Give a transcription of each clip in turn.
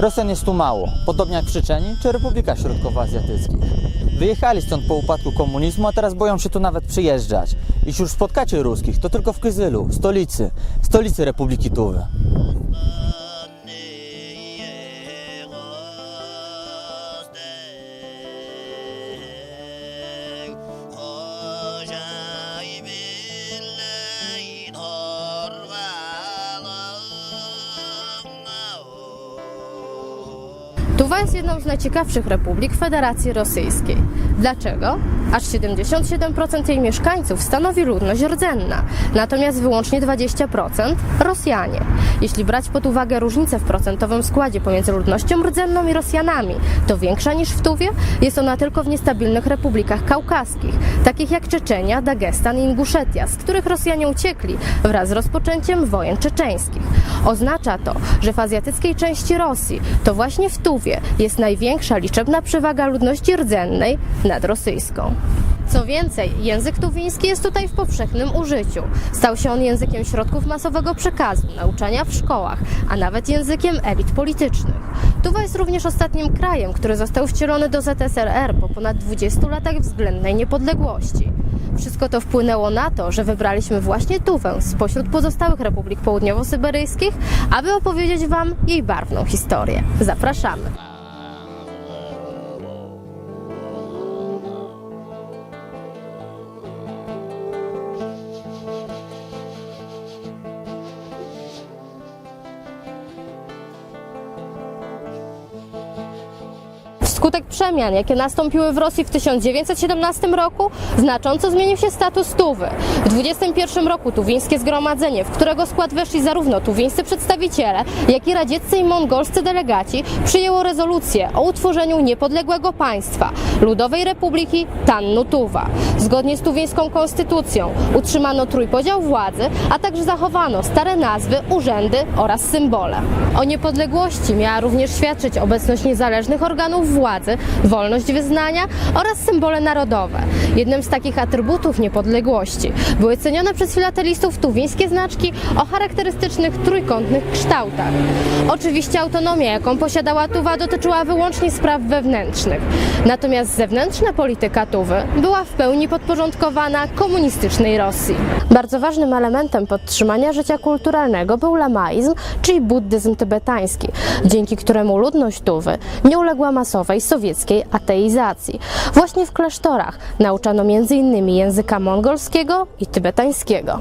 Rosjan jest tu mało, podobnie jak w Czeczeni czy Republikach Środkowoazjatyckich. Wyjechali stąd po upadku komunizmu, a teraz boją się tu nawet przyjeżdżać. Jeśli już spotkacie ruskich, to tylko w Kyzylu, stolicy, stolicy Republiki Tuwy. Tuwa jest jedną z najciekawszych republik Federacji Rosyjskiej. Dlaczego? Aż 77% jej mieszkańców stanowi ludność rdzenna, natomiast wyłącznie 20% Rosjanie. Jeśli brać pod uwagę różnicę w procentowym składzie pomiędzy ludnością rdzenną i Rosjanami, to większa niż w Tuwie jest ona tylko w niestabilnych republikach kaukaskich, takich jak Czeczenia, Dagestan i Inguszetia, z których Rosjanie uciekli wraz z rozpoczęciem wojen czeczeńskich. Oznacza to, że w azjatyckiej części Rosji to właśnie w Tuwie jest największa liczebna przewaga ludności rdzennej nad rosyjską. Co więcej, język tuwiński jest tutaj w powszechnym użyciu. Stał się on językiem środków masowego przekazu, nauczania w szkołach, a nawet językiem elit politycznych. Tuwa jest również ostatnim krajem, który został wcielony do ZSRR po ponad 20 latach względnej niepodległości. Wszystko to wpłynęło na to, że wybraliśmy właśnie Tuwę spośród pozostałych republik południowo-syberyjskich, aby opowiedzieć Wam jej barwną historię. Zapraszamy! Wskutek przemian, jakie nastąpiły w Rosji w 1917 roku, znacząco zmienił się status Tuwy. W 21 roku Tuwińskie Zgromadzenie, w którego skład weszli zarówno tuwińscy przedstawiciele, jak i radzieccy i mongolscy delegaci, przyjęło rezolucję o utworzeniu niepodległego państwa Ludowej Republiki Tannu Tuwa. Zgodnie z tuwińską konstytucją utrzymano trójpodział władzy, a także zachowano stare nazwy, urzędy oraz symbole. O niepodległości miała również świadczyć obecność niezależnych organów władzy, wolność wyznania oraz symbole narodowe. Jednym z takich atrybutów niepodległości były cenione przez filatelistów tuwińskie znaczki o charakterystycznych trójkątnych kształtach. Oczywiście autonomia, jaką posiadała Tuwa, dotyczyła wyłącznie spraw wewnętrznych. Natomiast zewnętrzna polityka Tuwy była w pełni podporządkowana komunistycznej Rosji. Bardzo ważnym elementem podtrzymania życia kulturalnego był lamaizm, czyli buddyzm tybetański, dzięki któremu ludność Tuwy nie uległa masowej sowieckiej ateizacji. Właśnie w klasztorach nauczano m.in. języka mongolskiego i tybetańskiego.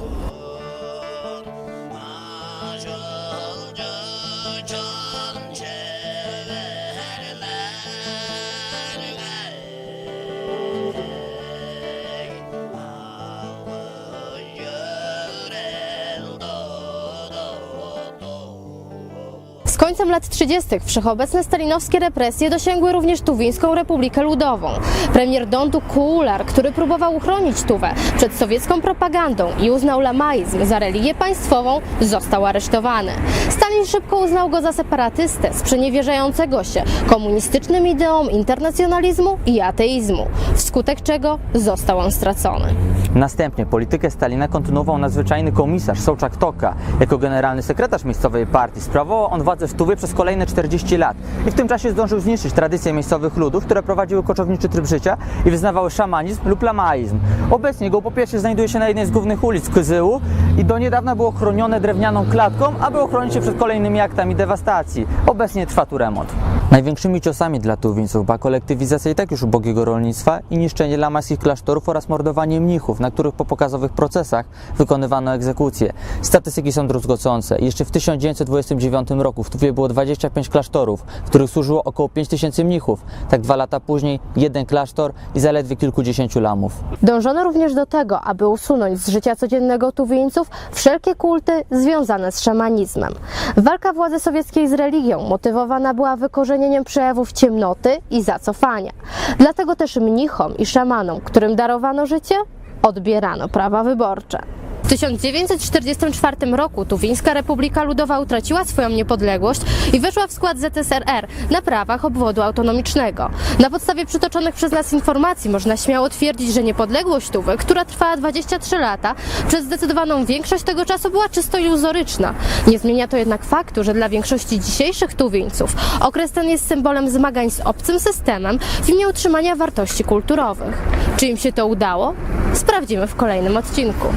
Końcem lat 30. wszechobecne stalinowskie represje dosięgły również Tuwińską Republikę Ludową. Premier Dondu Kuular, który próbował uchronić Tuwę przed sowiecką propagandą i uznał lamaizm za religię państwową, został aresztowany. Stalin szybko uznał go za separatystę, sprzeniewierzającego się komunistycznym ideom internacjonalizmu i ateizmu, wskutek czego został on stracony. Następnie politykę Stalina kontynuował nadzwyczajny komisarz Sołczak Toka. Jako generalny sekretarz miejscowej partii sprawował on władzę w Tuwie przez kolejne 40 lat i w tym czasie zdążył zniszczyć tradycje miejscowych ludów, które prowadziły koczowniczy tryb życia i wyznawały szamanizm lub lamaizm. Obecnie jego popiersie znajduje się na jednej z głównych ulic Kyzyłu i do niedawna było chronione drewnianą klatką, aby ochronić się przed kolejnymi aktami dewastacji. Obecnie trwa tu remont. Największymi ciosami dla tuwińców była kolektywizacja i tak już ubogiego rolnictwa i niszczenie lamaskich klasztorów oraz mordowanie mnichów, na których po pokazowych procesach wykonywano egzekucje. Statystyki są druzgocące. Jeszcze w 1929 roku w Tuwie było 25 klasztorów, w których służyło około 5000 mnichów. Tak dwa lata później jeden klasztor i zaledwie kilkudziesięciu lamów. Dążono również do tego, aby usunąć z życia codziennego Tuwińców wszelkie kulty związane z szamanizmem. Walka władzy sowieckiej z religią motywowana była wykorzenieniem przejawów ciemnoty i zacofania. Dlatego też mnichom i szamanom, którym darowano życie, odbierano prawa wyborcze. W 1944 roku Tuwińska Republika Ludowa utraciła swoją niepodległość i weszła w skład ZSRR na prawach obwodu autonomicznego. Na podstawie przytoczonych przez nas informacji można śmiało twierdzić, że niepodległość Tuwy, która trwała 23 lata, przez zdecydowaną większość tego czasu była czysto iluzoryczna. Nie zmienia to jednak faktu, że dla większości dzisiejszych Tuwińców okres ten jest symbolem zmagań z obcym systemem w imię utrzymania wartości kulturowych. Czy im się to udało? Sprawdzimy w kolejnym odcinku.